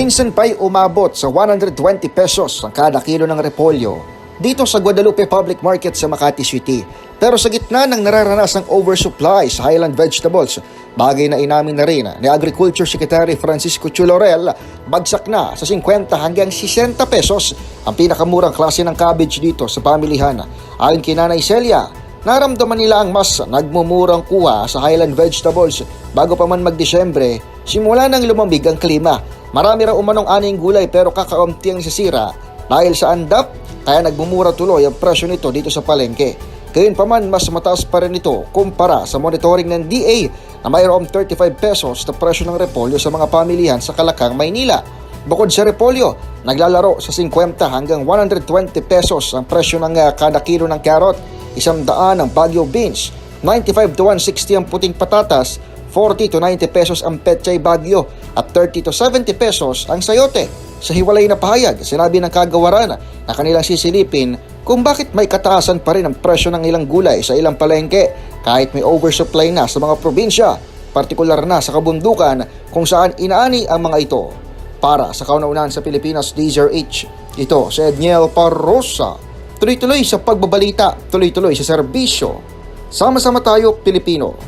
Minsan pa'y umabot sa 120 pesos ang kada kilo ng repolyo dito sa Guadalupe Public Market sa Makati City. Pero sa gitna ng nararanasang oversupply sa Highland vegetables, bagay na inamin na rin ni Agriculture Secretary Francisco Chulorel, bagsak na sa 50 hanggang 60 pesos ang pinakamurang klase ng cabbage dito sa pamilihan. Ayon kay Nanay Celia, naramdaman nila ang mas nagmumurang kuha sa Highland vegetables bago pa man magdisyembre, simula nang lumamig ang klima. Marami raw umanong aning gulay pero kakaunti ang sisira dahil sa andap kaya nagmumura tuloy ang presyo nito dito sa palengke. Gayunpaman, mas mataas pa rin ito kumpara sa monitoring ng DA na mayroong 35 pesos na presyo ng repolyo sa mga pamilihan sa Kalakang, Maynila. Bukod sa repolyo, naglalaro sa 50 hanggang 120 pesos ang presyo ng ah, kada kilo ng carrot, isang daan ang Baguio beans, 95 to 160 ang puting patatas, 40 to 90 pesos ang petchay Baguio at 30 to 70 pesos ang sayote. Sa hiwalay na pahayag, sinabi ng kagawaran na kanilang sisilipin kung bakit may kataasan pa rin ang presyo ng ilang gulay sa ilang palengke kahit may oversupply na sa mga probinsya, partikular na sa kabundukan kung saan inaani ang mga ito. Para sa kaunaunan sa Pilipinas, DZRH, ito si Edniel Parrosa. Tuloy-tuloy sa pagbabalita, tuloy-tuloy sa serbisyo. Sama-sama tayo, Pilipino.